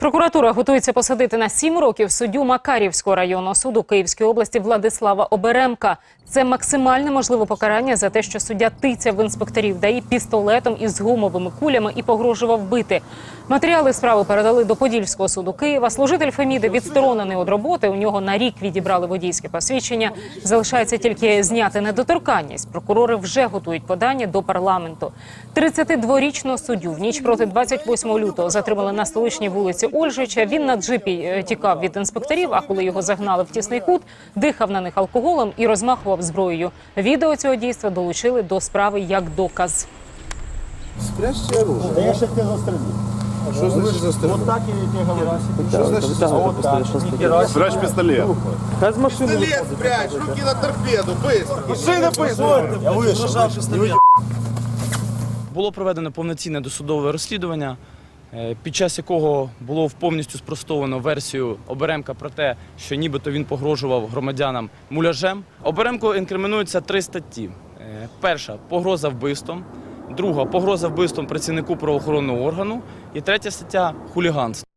Прокуратура готується посадити на сім років суддю Макарівського районного суду Київської області Владислава Оберемка. Це максимальне можливе покарання за те, що суддя тицяв в інспекторів ДАІ пістолетом із гумовими кулями і погрожував бити. Матеріали справи передали до Подільського суду Києва. Служитель Феміди відсторонений від роботи. У нього на рік відібрали водійське посвідчення. Залишається тільки зняти недоторканність. Прокурори вже готують подання до парламенту. 32-річного суддю в ніч проти 28 лютого затримали на столичній вулиці Ольжича. Він на джипі е, тікав від інспекторів. А коли його загнали в тісний кут, дихав на них алкоголем і розмахував зброєю. Відео цього дійства долучили до справи як доказ. Спрячьте оружие. Да я сейчас тебя застрелю. Что значит застрелить? Вот так я тебе говорю. Что значит застрелить? Вот так. Нихера себе. Спрячь пистолет. Пистолет спрячь, руки на торпеду, быстро. Машина быстро. Я вышел. Було проведено повноцінне досудове розслідування, е, під час якого було повністю спростовано версію Оберемка про те, що нібито він погрожував громадянам муляжем. Оберемку інкримінуються три статті: Е, перша погроза вбивством, друга погроза вбивством працівнику правоохоронного органу, і третя стаття хуліганство.